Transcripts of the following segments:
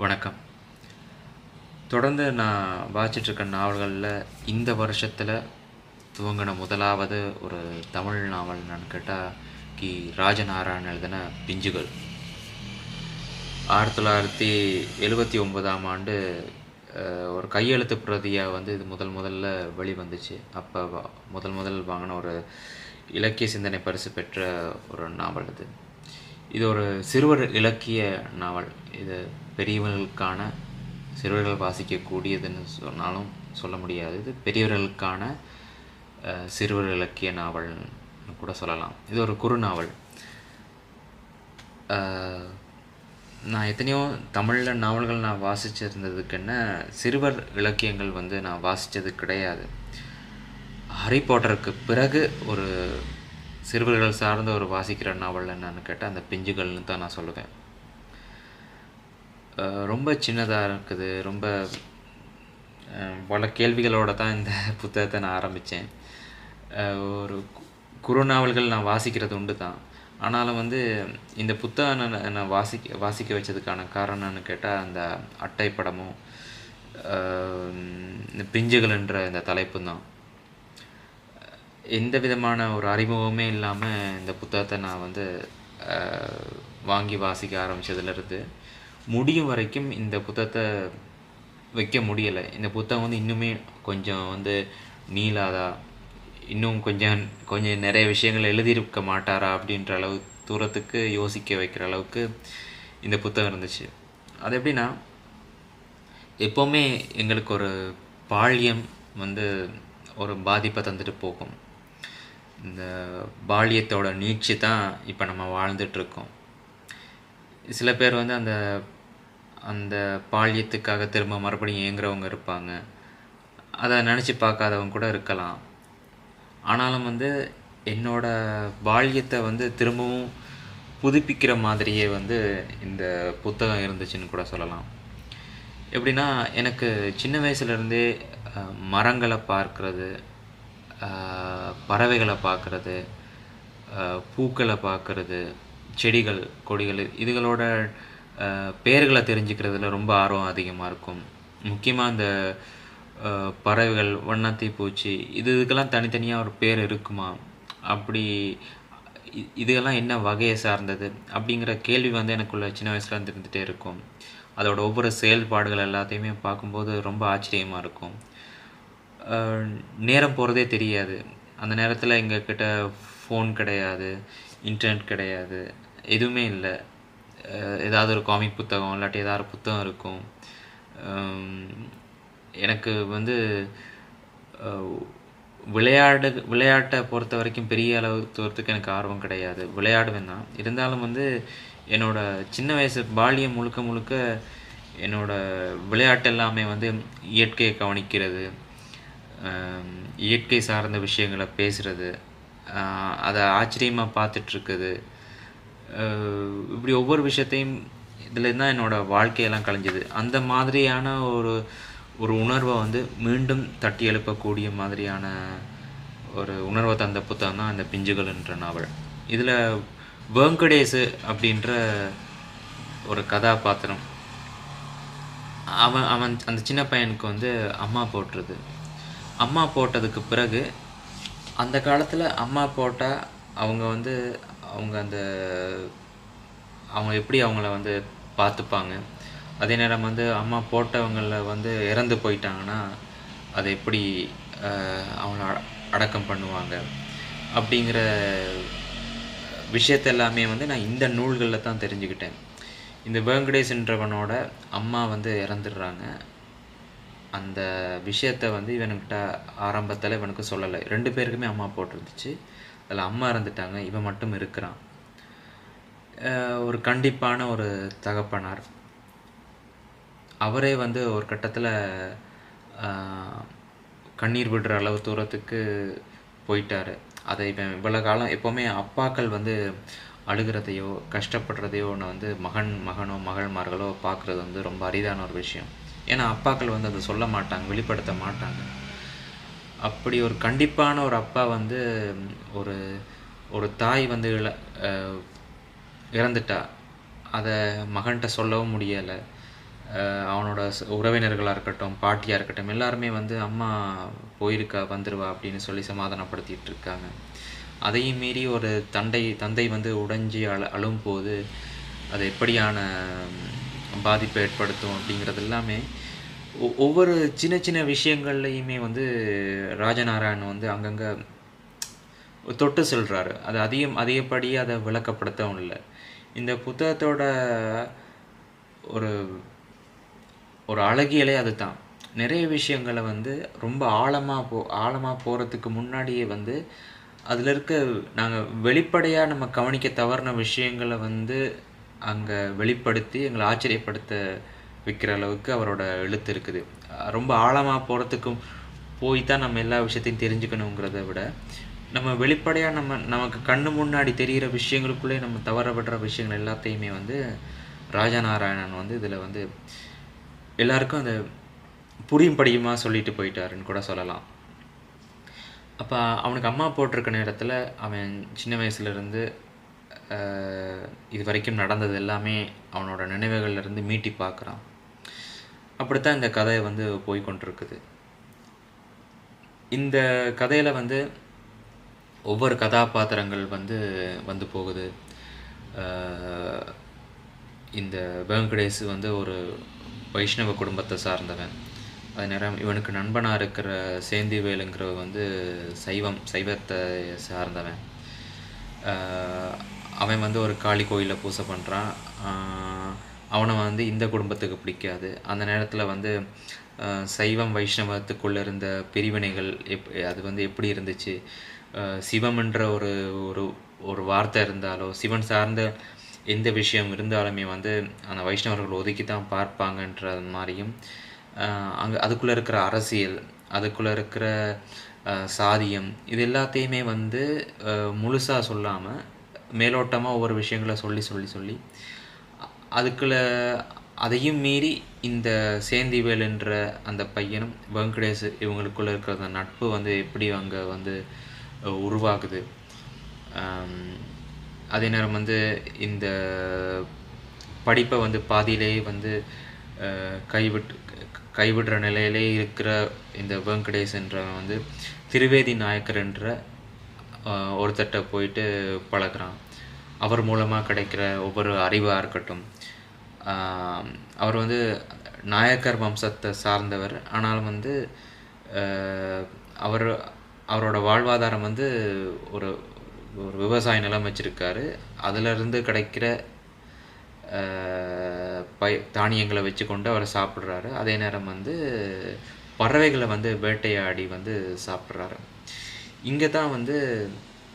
வணக்கம். தொடர்ந்து நான் வாசிச்சிட்ருக்க நாவல்களில் இந்த வருஷத்தில் துவங்கின முதலாவது ஒரு தமிழ் நாவல் என்னன்னு கேட்டால் கி. ராஜநாராயணன் எழுதின பிஞ்சுகள். ஆயிரத்தி தொள்ளாயிரத்தி எழுபத்தி ஒன்பதாம் ஆண்டு ஒரு கையெழுத்து பிரதியாக வந்து இது முதல் முதல்ல வெளிவந்துச்சு. அப்போ முதல் முதல் வாங்கின ஒரு இலக்கிய சிந்தனை பரிசு பெற்ற ஒரு நாவல் இது. இது ஒரு சிறுவர் இலக்கிய நாவல். இது பெரியவர்களுக்கான சிறுவர்கள் வாசிக்கக்கூடியதுன்னு சொன்னாலும் சொல்ல முடியாது. இது பெரியவர்களுக்கான சிறுவர் இலக்கிய நாவல்னு கூட சொல்லலாம். இது ஒரு குறுநாவல் நாவல். நான் எத்தனையோ தமிழில் நாவல்கள் நான் வாசிச்சிருந்ததுக்குன்னு சிறுவர் இலக்கியங்கள் வந்து நான் வாசித்தது கிடையாது. ஹரி பாட்டருக்கு பிறகு ஒரு சிறுவர்கள் சார்ந்த ஒரு வாசிக்கிற நாவல் என்னன்னு கேட்டால் அந்த பிஞ்சுகள்னு தான் நான் சொல்லுவேன். ரொம்ப சின்னதாக இருக்குது. ரொம்ப பல கேள்விகளோட தான் இந்த புத்தகத்தை நான் ஆரம்பித்தேன் ஒரு குறு குறுநாவல்கள் நான் வாசிக்கிறது உண்டு தான். ஆனாலும் வந்து இந்த புத்தகம் நான் நான் வாசிக்க வாசிக்க வச்சதுக்கான காரணம் என்னன்னு கேட்டால் அந்த அட்டை படமும் இந்த பிஞ்சுகள்ன்ற இந்த தலைப்பும் தான். எந்த விதமான ஒரு அறிமுகமே இல்லாமல் இந்த புத்தகத்தை நான் வந்து வாங்கி வாசிக்க ஆரம்பித்ததுலேருந்து முடியும் வரைக்கும் இந்த புத்தகத்தை வைக்க முடியலை. இந்த புத்தகம் வந்து இன்னுமே கொஞ்சம் வந்து நீளாதா? இன்னும் கொஞ்சம் கொஞ்சம் நிறைய விஷயங்கள் எழுதியிருக்க மாட்டாரா அப்படின்ற அளவு தூரத்துக்கு யோசிக்க வைக்கிற அளவுக்கு இந்த புத்தகம் இருந்துச்சு. அது எப்படின்னா எப்போவுமே எங்களுக்கு ஒரு பால்யம் வந்து ஒரு பாதிப்பை தந்துட்டு போகும். இந்த பால்யத்தோட நீட்சி தான் இப்போ நம்ம வாழ்ந்துட்டுருக்கோம் சில பேர் வந்து அந்த அந்த பால்யத்துக்காக திரும்ப மறுபடியும் ஏங்குறவங்க இருப்பாங்க. அதை நினச்சி பார்க்காதவங்க கூட இருக்கலாம். ஆனாலும் வந்து என்னோட பால்யத்தை வந்து திரும்பவும் புதுப்பிக்கிற மாதிரியே வந்து இந்த புத்தகம் இருந்துச்சுன்னு கூட சொல்லலாம். எப்படின்னா எனக்கு சின்ன வயசுலேருந்தே மரங்களை பார்க்குறது பறவைகளை பார்க்குறது பூக்களை பார்க்குறது செடிகள் கொடிகள் இதுகளோட பேர்களை தெரிஞ்சுக்கிறதுல ரொம்ப ஆர்வம் அதிகமாக இருக்கும். முக்கியமாக அந்த பறவைகள் வண்ணத்தை பூச்சி இது இதுக்கெல்லாம் தனித்தனியாக ஒரு பேர் இருக்குமா? அப்படி இ- இதெல்லாம் என்ன வகையை சார்ந்தது? அப்படிங்கிற கேள்வி வந்து எனக்குள்ள சின்ன வயசில் இருந்துகிட்டே இருக்கும். அதோட ஒவ்வொரு செயல்பாடுகள் எல்லாத்தையுமே பார்க்கும்போது ரொம்ப ஆச்சரியமாக இருக்கும். நேரம் போகிறதே தெரியாது. அந்த நேரத்தில் எங்கக்கிட்ட ஃபோன் கிடையாது இன்டர்நெட் கிடையாது எதுவுமே இல்லை. ஏதாவது ஒரு காமிக் புத்தகம் இல்லாட்டி ஏதாவது ஒரு புத்தகம் இருக்கும். எனக்கு வந்து விளையாடு விளையாட்டை பொறுத்த வரைக்கும் பெரிய அளவு தூரத்துக்கு எனக்கு ஆர்வம் கிடையாது. விளையாடுவேன் தான். இருந்தாலும் வந்து என்னோட சின்ன வயசு பாலியம் முழுக்க முழுக்க என்னோட விளையாட்டு எல்லாமே வந்து இயற்கையை கவனிக்கிறது இயற்கை சார்ந்த விஷயங்களை பேசுகிறது அதை ஆச்சரியமாக பார்த்துட்ருக்குது இப்படி ஒவ்வொரு விஷயத்தையும் இதில் தான் என்னோடய வாழ்க்கையெல்லாம் கலைஞ்சது. அந்த மாதிரியான ஒரு ஒரு உணர்வை வந்து மீண்டும் தட்டி எழுப்பக்கூடிய மாதிரியான ஒரு உணர்வை தந்த புத்தகம் தான் அந்த பிஞ்சுகள்ன்ற நாவல். இதில் வேங்கடேசு அப்படின்ற ஒரு கதாபாத்திரம் அவன் அவன் அந்த சின்ன பையனுக்கு வந்து அம்மா போட்டுருது அம்மா போட்டதுக்கு பிறகு அந்த காலத்தில் அம்மா போட்டால் அவங்க வந்து அவங்க அந்த அவங்க எப்படி அவங்கள வந்து பார்த்துப்பாங்க? அதே நேரம் வந்து அம்மா போட்டவங்கள வந்து இறந்து போயிட்டாங்கன்னா அதை எப்படி அவங்கள அடக்கம் பண்ணுவாங்க? அப்படிங்கிற விஷயத்த எல்லாமே வந்து நான் இந்த நூல்களில் தான் தெரிஞ்சுக்கிட்டேன். இந்த வெங்கடேஷ்ன்றவனோட அம்மா வந்து இறந்துடுறாங்க. அந்த விஷயத்த வந்து இவனுக்கிட்ட ஆரம்பத்தில் இவனுக்கு சொல்லலை. ரெண்டு பேருக்குமே அம்மா போட்டிருந்துச்சு. அதில் அம்மா இறந்துட்டாங்க இவன் மட்டும் இருக்கிறான். ஒரு கண்டிப்பான ஒரு தகப்பனார். அவரே வந்து ஒரு கட்டத்தில் கண்ணீர் விடுற அளவு தூரத்துக்கு போயிட்டார். அதை இவன் இவ்வளோ காலம் எப்போவுமே அப்பாக்கள் வந்து அழுகிறதையோ கஷ்டப்படுறதையோ ஒன்று வந்து மகன் மகனோ மகள்மார்களோ பார்க்குறது வந்து ரொம்ப அரிதான ஒரு விஷயம். ஏன்னா அப்பாக்கள் வந்து அதை சொல்ல மாட்டாங்க வெளிப்படுத்த மாட்டாங்க. அப்படி ஒரு கண்டிப்பான ஒரு அப்பா வந்து ஒரு ஒரு தாய் வந்து இழ இறந்துட்டா. அதை மகன்கிட்ட சொல்லவும் முடியலை. அவனோட உறவினர்களாக இருக்கட்டும் பாட்டியாக இருக்கட்டும் எல்லாருமே வந்து அம்மா போயிருக்கா வந்துடுவா அப்படின்னு சொல்லி சமாதானப்படுத்திட்டு இருக்காங்க அதையும் மீறி ஒரு தண்டை தந்தை வந்து உடைஞ்சி அழ அழும்போது அது எப்படியான பாதிப்பை ஏற்படுத்தும் அப்படிங்கிறது எல்லாமே ஒவ்வொரு சின்ன சின்ன விஷயங்கள்லையுமே வந்து ராஜநாராயண் வந்து அங்கங்கே தொட்டு செல்கிறாரு அது அதிகம் அதிகப்படி அதை விளக்கப்படுத்தவும் இல்லை. இந்த புத்தகத்தோட ஒரு ஒரு அழகியலே அதுதான். நிறைய விஷயங்களை வந்து ரொம்ப ஆழமாக போ ஆழமாக போகிறதுக்கு முன்னாடியே வந்து அதில் இருக்க நாங்கள் வெளிப்படையாக நம்ம கவனிக்க தவறின விஷயங்களை வந்து அங்கே வெளிப்படுத்தி எங்களை ஆச்சரியப்படுத்த வைக்கிற அளவுக்கு அவரோட எழுத்து இருக்குது. ரொம்ப ஆழமாக போகிறதுக்கும் போய் தான் நம்ம எல்லா விஷயத்தையும் தெரிஞ்சுக்கணுங்கிறத விட நம்ம வெளிப்படையாக நம்ம நமக்கு கண்ணு முன்னாடி தெரிகிற விஷயங்களுக்குள்ளே நம்ம தவற விடுற விஷயங்கள் எல்லாத்தையுமே வந்து ராஜநாராயணன் வந்து இதில் வந்து எல்லாருக்கும் அந்த புரியும் படியுமா சொல்லிட்டு போயிட்டாருன்னு கூட சொல்லலாம். அப்போ அவனுக்கு அம்மா போட்டிருக்க நேரத்தில் அவன் சின்ன வயசுலேருந்து இது வரைக்கும் நடந்தது எல்லாமே அவனோட நினைவுகள்லேருந்து மீட்டி பார்க்குறான். அப்படித்தான் இந்த கதை வந்து போய் கொண்டிருக்குது இந்த கதையில் வந்து ஒவ்வொரு கதாபாத்திரங்கள் வந்து வந்து போகுது. இந்த வெங்கடேஷ் வந்து ஒரு வைஷ்ணவ குடும்பத்தை சார்ந்தவன். அது நேரம் இவனுக்கு நண்பனாக இருக்கிற சேந்திவேலுங்கிறவ வந்து சைவம் சைவத்தை சார்ந்தவன். அவன் வந்து ஒரு காளி கோயிலில் பூஜை பண்ணுறான் அவனை வந்து இந்த குடும்பத்துக்கு பிடிக்காது. அந்த நேரத்தில் வந்து சைவம் வைஷ்ணவத்துக்குள்ளே இருந்த பிரிவினைகள் எப் அது வந்து எப்படி இருந்துச்சு? சிவம்ன்ற ஒரு ஒரு ஒரு வார்த்தை இருந்தாலோ சிவன் சார்ந்த எந்த விஷயம் இருந்தாலுமே வந்து அந்த வைஷ்ணவர்கள் ஒதுக்கி தான் பார்ப்பாங்கன்ற மாதிரியும் அங்கே அதுக்குள்ளே இருக்கிற அரசியல் அதுக்குள்ளே இருக்கிற சாதியம் இது எல்லாத்தையுமே வந்து முழுசாக சொல்லாமல் மேலோட்டமாக ஒவ்வொரு விஷயங்களை சொல்லி சொல்லி சொல்லி அதுக்குள்ள அதையும் மீறி இந்த சேந்திவேலுன்ற அந்த பையனும் வெங்கடேஷ் இவங்களுக்குள்ள இருக்கிற அந்த நட்பு வந்து எப்படி அங்கே வந்து உருவாகுது. அதே நேரம் வந்து இந்த படிப்பை வந்து பாதியிலேயே வந்து கைவிட்டு கைவிடுற நிலையிலே இருக்கிற இந்த வெங்கடேஷ்ன்றவன் வந்து திரிவேதி நாயக்கர் என்ற ஆஹ் போயிட்டு பழகுறான். அவர் மூலமாக கிடைக்கிற ஒவ்வொரு அறிவாக இருக்கட்டும். அவர் வந்து நாயக்கர் வம்சத்தை சார்ந்தவர். ஆனாலும் வந்து அவர் அவரோட வாழ்வாதாரம் வந்து ஒரு ஒரு விவசாய நிலம் வச்சுருக்காரு. அதிலிருந்து கிடைக்கிற பய தானியங்களை வச்சுக்கொண்டு அவர் சாப்பிட்றாரு. அதே நேரம் வந்து பறவைகளை வந்து வேட்டையாடி வந்து சாப்பிட்றாரு. இங்கே தான் வந்து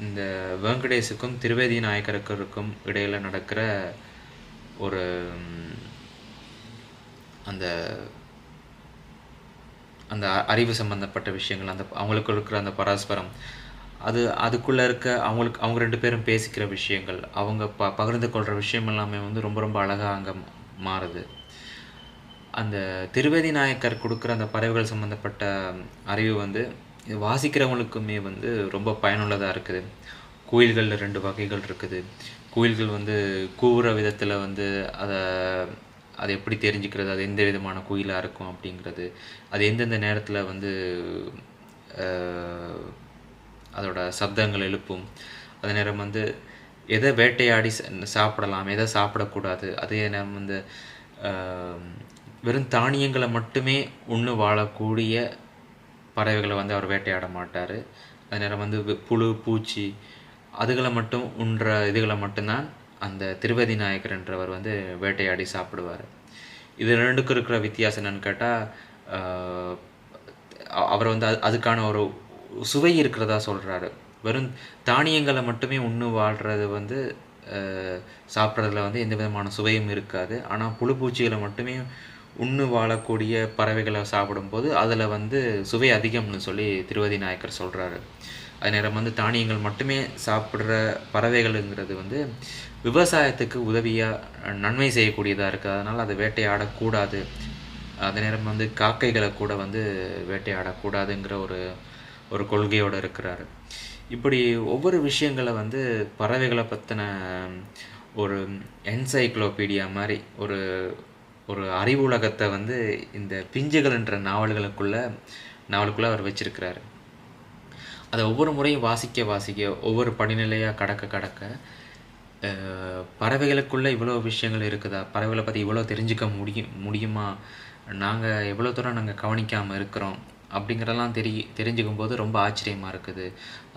இந்த வெங்கடேஷுக்கும் திருவேதி நாயக்கருக்கும் இடையில் நடக்கிற ஒரு அந்த அந்த அ- அறிவு சம்பந்தப்பட்ட விஷயங்கள் அந்த அவங்களுக்கு இருக்கிற அந்த பரஸ்பரம் அது அதுக்குள்ளே இருக்க அவங்களுக்கு அவங்க ரெண்டு பேரும் பேசிக்கிற விஷயங்கள் அவங்க ப பகிர்ந்து கொள்கிற விஷயம் எல்லாமே வந்து ரொம்ப ரொம்ப அழகாக அங்கே மாறுது. அந்த திருவேதி நாயக்கர் கொடுக்குற அந்த பறவைகள் சம்மந்தப்பட்ட அறிவு வந்து இது வாசிக்கிறவங்களுக்குமே வந்து ரொம்ப பயனுள்ளதாக இருக்குது. கோயில்களில் ரெண்டு வகைகள் இருக்குது. கோயில்கள் வந்து கூவுற விதத்தில் வந்து அதை அதை எப்படி தெரிஞ்சுக்கிறது? அது எந்த விதமான கோயிலாக இருக்கும் அப்படிங்கிறது. அது எந்தெந்த நேரத்தில் வந்து அதோட சப்தங்கள் எழுப்பும். அதே நேரம் வந்து எதை வேட்டையாடி ச- சாப்பிடலாம் எதை சாப்பிடக்கூடாது? அதே நேரம் வந்து வெறும் தானியங்களை மட்டுமே உண்ணு வாழக்கூடிய பறவைகளை வந்து அவர் வேட்டையாட மாட்டார். அதே நேரம் வந்து புழு பூச்சி அதுகளை மட்டும் உண்ற இதுகளை மட்டும்தான் அந்த திருவதி நாயக்கர்ன்றவர் வந்து வேட்டையாடி சாப்பிடுவார். இது ரெண்டுக்கும் இருக்கிற வித்தியாசம் என்னன்னு கேட்டால் அவர் வந்து அது- அதுக்கான ஒரு சுவை இருக்கிறதா சொல்கிறாரு வெறும் தானியங்களை மட்டுமே உண்ணு வாழ்கிறது வந்து சாப்பிட்றதுல வந்து எந்த விதமான சுவையும் இருக்காது. ஆனால் புழு பூச்சிகளை மட்டுமே உண்ணு வாழக்கூடிய பறவைகளை சாப்பிடும்போது அதில் வந்து சுவை அதிகம்னு சொல்லி திருவதி நாயக்கர் சொல்கிறாரு அது நேரம் வந்து தானியங்கள் மட்டுமே சாப்பிட்ற பறவைகளுங்கிறது வந்து விவசாயத்துக்கு உதவியாக நன்மை செய்யக்கூடியதாக இருக்குது அதனால் அதை வேட்டையாடக்கூடாது. அதே நேரம் வந்து காக்கைகளை கூட வந்து வேட்டையாடக்கூடாதுங்கிற ஒரு ஒரு கொள்கையோடு இருக்கிறாரு. இப்படி ஒவ்வொரு விஷயங்களை வந்து பறவைகளை பற்றின ஒரு என்சைக்ளோபீடியா மாதிரி ஒரு ஒரு அறிவு உலகத்தை வந்து இந்த பிஞ்சுகள் என்ற நாவல்களுக்குள்ள நாவலுக்குள்ளே அவர் வச்சிருக்கிறாரு. அதை ஒவ்வொரு முறையும் வாசிக்க வாசிக்க ஒவ்வொரு படிநிலையாக கடக்க கடக்க பறவைகளுக்குள்ளே இவ்வளோ விஷயங்கள் இருக்குதா? பறவைகளை பற்றி இவ்வளோ தெரிஞ்சுக்க முடியும் முடியுமா? நாங்கள் எவ்வளோ தூரம் நாங்கள் கவனிக்காமல் இருக்கிறோம்? அப்படிங்கிறதெல்லாம் தெரி தெரிஞ்சுக்கும் போது ரொம்ப ஆச்சரியமாக இருக்குது.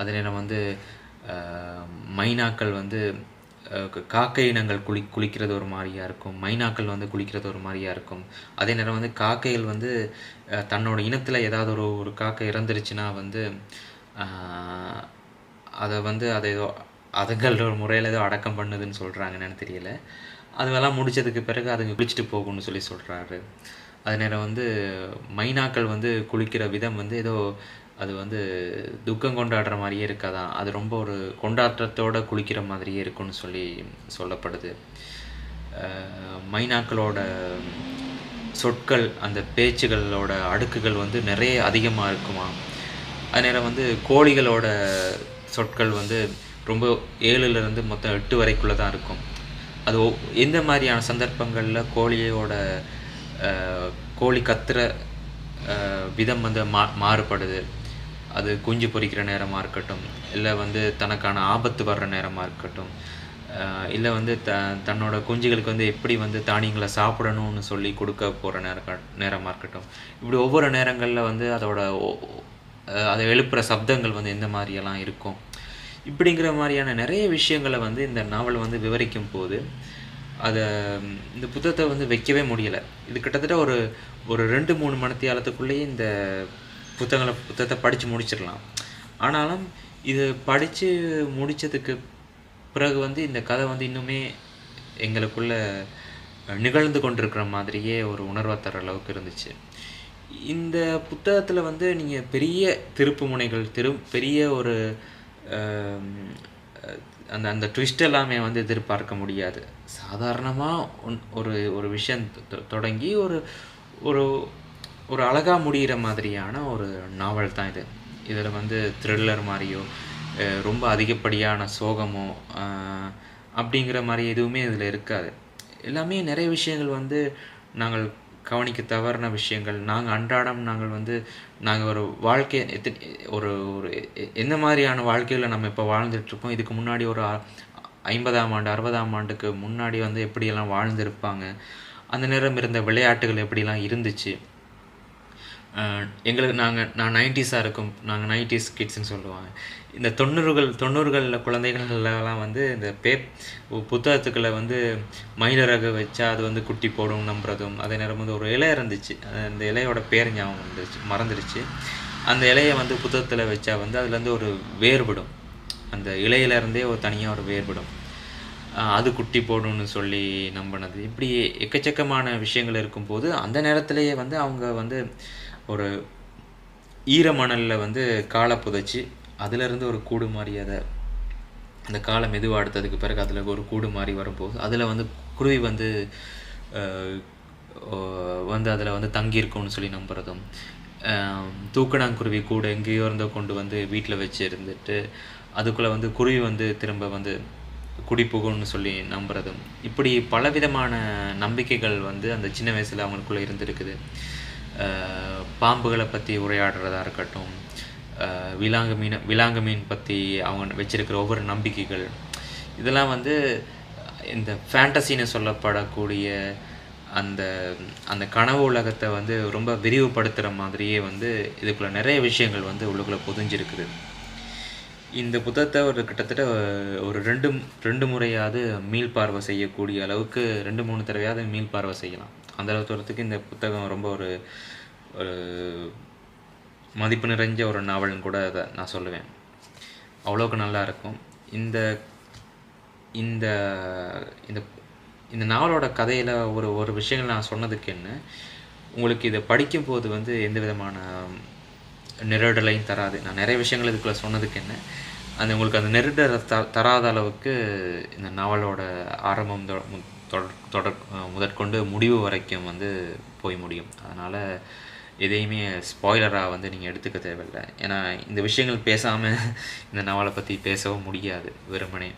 அதே நேரம் வந்து மைனாக்கள் வந்து காக்கை இனங்கள் குளி குளிக்கிறது ஒரு மாதிரியாக இருக்கும். மைனாக்கள் வந்து குளிக்கிறது ஒரு மாதிரியாக இருக்கும். அதே நேரம் வந்து காக்கைகள் வந்து தன்னோட இனத்தில் ஏதாவது ஒரு ஒரு காக்கை இறந்துருச்சுன்னா வந்து அதை வந்து அதை ஏதோ அதுங்கள் ஒரு முறையில் ஏதோ அடக்கம் பண்ணுதுன்னு சொல்கிறாங்க என்னென்னு தெரியல. அதுவெல்லாம் முடிச்சதுக்கு பிறகு அதுங்க குளிச்சுட்டு போகும்னு சொல்லி சொல்கிறாரு அதே நேரம் வந்து மைனாக்கள் வந்து குளிக்கிற விதம் வந்து ஏதோ அது வந்து துக்கம் கொண்டாடுற மாதிரியே இருக்காதான் அது ரொம்ப ஒரு கொண்டாட்டத்தோட குளிக்கிற மாதிரியே இருக்கும்னு சொல்லி சொல்லப்படுது. மைனாக்களோட சொற்கள் அந்த பேச்சுகளோட அடுக்குகள் வந்து நிறைய அதிகமாக இருக்குமா? அது நேரம் வந்து கோழிகளோட சொற்கள் வந்து ரொம்ப ஏழுலேருந்து மொத்தம் எட்டு வரைக்குள்ளே தான் இருக்கும். அது ஒ- எந்த மாதிரியான சந்தர்ப்பங்களில் கோழியோட கோழி கத்துற விதம் வந்து மா மாறுபடுது? அது குஞ்சு பொரிக்கிற நேரமாக இருக்கட்டும் இல்லை வந்து தனக்கான ஆபத்து வர்ற நேரமாக இருக்கட்டும் இல்லை வந்து த தன்னோட குஞ்சுகளுக்கு வந்து எப்படி வந்து தானியங்களை சாப்பிடணும்னு சொல்லி கொடுக்க போகிற நேர நேரமாக இருக்கட்டும். இப்படி ஒவ்வொரு நேரங்களில் வந்து அதோட அதை எழுப்புகிற சப்தங்கள் வந்து எந்த மாதிரியெல்லாம் இருக்கும்? இப்படிங்கிற மாதிரியான நிறைய விஷயங்களை வந்து இந்த நாவல் வந்து விவரிக்கும் போது அதை இந்த புத்தகத்தை வந்து வைக்கவே முடியலை. இது கிட்டத்தட்ட ஒரு ஒரு ரெண்டு மூணு மணத்தியாலத்துக்குள்ளேயே இந்த புத்தகங்களை புத்தகத்தை படித்து முடிச்சிடலாம். ஆனாலும் இது படித்து முடித்ததுக்கு பிறகு வந்து இந்த கதை வந்து இன்னுமே எங்களுக்குள்ள நிகழ்ந்து கொண்டிருக்கிற மாதிரியே ஒரு உணர்வை தர அளவுக்கு இருந்துச்சு. இந்த புத்தகத்தில் வந்து நீங்கள் பெரிய திருப்பு முனைகள் திரு பெரிய ஒரு அந்த அந்த ட்விஸ்ட் எல்லாமே வந்து எதிர்பார்க்க முடியாது. சாதாரணமாக ஒரு ஒரு விஷயம் தொ- தொடங்கி ஒரு ஒரு ஒரு அழகாக முடிகிற மாதிரியான ஒரு நாவல் தான் இது. இதில் வந்து த்ரில்லர் மாதிரியோ ரொம்ப அதிகப்படியான சோகமோ அப்படிங்கிற மாதிரி எதுவுமே இதில் இருக்காது. எல்லாமே நிறைய விஷயங்கள் வந்து நாங்கள் கவனிக்க தவறின விஷயங்கள். நாங்கள் அன்றாடம் நாங்கள் வந்து நாங்கள் ஒரு வாழ்க்கை எத்தனை ஒரு ஒரு எந்த மாதிரியான வாழ்க்கையில் நம்ம இப்போ வாழ்ந்துட்டுருக்கோம்? இதுக்கு முன்னாடி ஒரு ஐம்பதாம் ஆண்டு அறுபதாம் ஆண்டுக்கு முன்னாடி வந்து எப்படியெல்லாம் வாழ்ந்திருப்பாங்க? அந்த நேரம் இருந்த விளையாட்டுகள் எப்படிலாம் இருந்துச்சு? எங்களுக்கு நாங்கள் நான் நைன்டிஸாக இருக்கும் நாங்கள் நைன்டிஸ் கிட்ஸ்ன்னு சொல்லுவாங்க. இந்த தொண்ணூறுகள் தொண்ணூறுகளில் குழந்தைகள்லாம் வந்து இந்த பேப் புத்தகத்துக்களை வந்து மயிலரகு வச்சா அது வந்து குட்டி போடும் நம்புறதும் அதே நேரம் வந்து ஒரு இலை இருந்துச்சு. அந்த இலையோட பேர் ஞாபகம் வந்துருச்சு மறந்துடுச்சு அந்த இலையை வந்து புத்தகத்தில் வச்சா வந்து அதுலேருந்து ஒரு வேர்விடும் அந்த இலையில இருந்தே ஒரு தனியாக ஒரு வேர்விடும் அது குட்டி போடும்னு சொல்லி நம்பினது. இப்படி எக்கச்சக்கமான விஷயங்கள் இருக்கும்போது அந்த நேரத்திலேயே வந்து அவங்க வந்து ஒரு ஈரமணலில் வந்து காலை புதைச்சி அதிலிருந்து ஒரு கூடு மாதிரி அதை அந்த காலை மெதுவாக அடுத்ததுக்கு பிறகு அதில் ஒரு கூடு மாதிரி வரும்போது அதில் வந்து குருவி வந்து வந்து அதில் வந்து தங்கியிருக்கும்னு சொல்லி நம்புறதும் தூக்கணாங்குருவி கூட எங்கேயோ இருந்தோ கொண்டு வந்து வீட்டில் வச்சு இருந்துட்டு அதுக்குள்ளே வந்து குருவி வந்து திரும்ப வந்து குடிப்புகும்னு சொல்லி நம்புறதும். இப்படி பலவிதமான நம்பிக்கைகள் வந்து அந்த சின்ன வயசில் அவங்களுக்குள்ளே இருந்திருக்குது. பாம்புகளை பற்றி உரையாடுறதா இருக்கட்டும் விலாங்கு மீன் விலாங்கு மீன் பற்றி அவங்க வச்சுருக்கிற ஒவ்வொரு நம்பிக்கைகள் இதெல்லாம் வந்து இந்த ஃபேண்டசின்னு சொல்லப்படக்கூடிய அந்த அந்த கனவு உலகத்தை வந்து ரொம்ப விரிவுபடுத்துகிற மாதிரியே வந்து இதுக்குள்ள நிறைய விஷயங்கள் வந்து உள்ளுக்குள்ளே பொதிஞ்சிருக்குது. இந்த புத்தகத்தை ஒரு கிட்டத்தட்ட ஒரு ரெண்டு ரெண்டு முறையாவது மீள் பார்வை செய்யக்கூடிய அளவுக்கு ரெண்டு மூணு தடவையாவது மீள் பார்வை செய்யலாம். அந்த அளவு தூரத்துக்கு இந்த புத்தகம் ரொம்ப ஒரு ஒரு மதிப்பு நிறைஞ்ச ஒரு நாவல்னு கூட அதை நான் சொல்லுவேன். அவ்வளோக்கு நல்லா இருக்கும். இந்த இந்த இந்த இந்த நாவலோட கதையில் ஒரு ஒரு விஷயங்கள் நான் சொன்னதுக்கு என்ன உங்களுக்கு இதை படிக்கும்போது வந்து எந்த விதமான நெருடலையும் தராது. நான் நிறைய விஷயங்கள் இதுக்குள்ள சொன்னதுக்கு என்ன அந்த உங்களுக்கு அந்த நெருடலை த தராத அளவுக்கு இந்த நாவலோட ஆரம்பம் தொ- தொடர் தொடர் முதற்கொண்டு முடிவு வரைக்கும் வந்து போய் முடியும். அதனால் எதையுமே ஸ்பாய்லராக வந்து நீங்கள் எடுத்துக்க தேவையில்லை. ஏன்னா இந்த விஷயங்கள் பேசாமல் இந்த நாவலை பற்றி பேசவும் முடியாது வெறுமனே.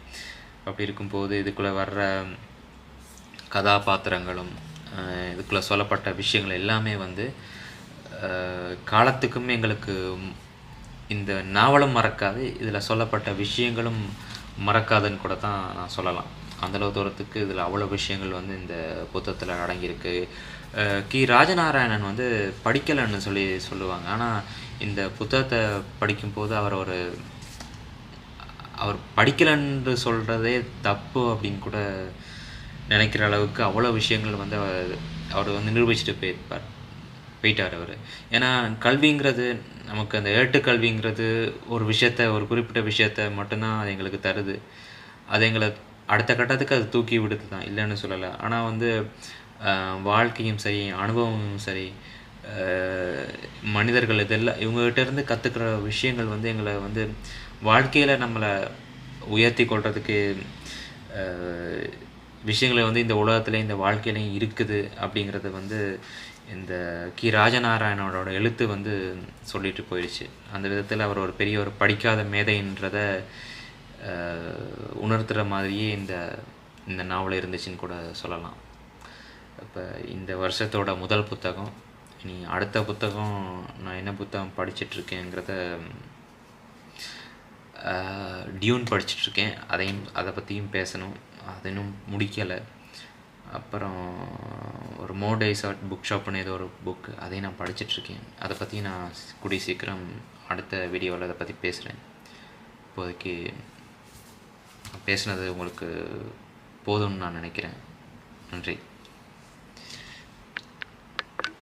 அப்படி இருக்கும்போது இதுக்குள்ளே வர்ற கதாபாத்திரங்களும் இதுக்குள்ளே சொல்லப்பட்ட விஷயங்கள் எல்லாமே வந்து காலத்துக்கும் எங்களுக்கு இந்த நாவலும் மறக்காது இதில் சொல்லப்பட்ட விஷயங்களும் மறக்காதுன்னு கூட தான் நான் சொல்லலாம். அந்தளவு தூரத்துக்கு இதில் அவ்வளோ விஷயங்கள் வந்து இந்த புத்தகத்தில் அடங்கியிருக்கு. கி. ராஜநாராயணன் வந்து படிக்கலைன்னு சொல்லி சொல்லுவாங்க. ஆனால் இந்த புத்தகத்தை படிக்கும்போது அவர் ஒரு அவர் படிக்கலைன்னு சொல்கிறதே தப்பு அப்படின்னு கூட நினைக்கிற அளவுக்கு அவ்வளோ விஷயங்கள் வந்து அவர் அவர் வந்து நிரூபிச்சுட்டு போயிருப்பார். போயிட்டார் அவர். ஏன்னா கல்விங்கிறது நமக்கு அந்த ஏட்டு கல்விங்கிறது ஒரு விஷயத்த ஒரு குறிப்பிட்ட விஷயத்த மட்டும்தான் அது எங்களுக்கு தருது. அது எங்களை அடுத்த கட்டத்துக்கு அது தூக்கி விடுது தான் இல்லைன்னு சொல்லலை. ஆனால் வந்து வாழ்க்கையும் சரி அனுபவமும் சரி மனிதர்கள் இதெல்லாம் இவங்ககிட்ட இருந்து கற்றுக்கிற விஷயங்கள் வந்து எங்களை வந்து வாழ்க்கையில் நம்மளை உயர்த்தி கொள்றதுக்கு விஷயங்களை வந்து இந்த உலகத்துலேயும் இந்த வாழ்க்கையிலையும் இருக்குது அப்படிங்கிறது வந்து இந்த கி. ராஜநாராயணனோட எழுத்து வந்து சொல்லிட்டு போயிடுச்சு. அந்த விதத்தில் அவர் ஒரு பெரிய ஒரு படிக்காத மேதைன்றதை உணர்த்துற மாதிரியே இந்த இந்த நாவல் இருந்துச்சுன்னு கூட சொல்லலாம். இப்போ இந்த வருஷத்தோட முதல் புத்தகம் இனி அடுத்த புத்தகம் நான் என்ன புத்தகம் படிச்சிட்ருக்கேங்கிறத டியூன் படிச்சிட்ருக்கேன். அதையும் அதை பற்றியும் பேசணும். அது இன்னும் முடிக்கலை. அப்புறம் ஒரு மோடேஸ் ஆர்ட் புக் ஷாப்னு ஏதோ ஒரு புக் அதையும் நான் படிச்சிட்ருக்கேன். அதை பற்றி நான் கூடிய சீக்கிரம் அடுத்த வீடியோவில் அதை பற்றி பேசுகிறேன் இப்போதைக்கு பேசுனது உங்களுக்கு போதும்னு நான் நினைக்கிறேன். நன்றி.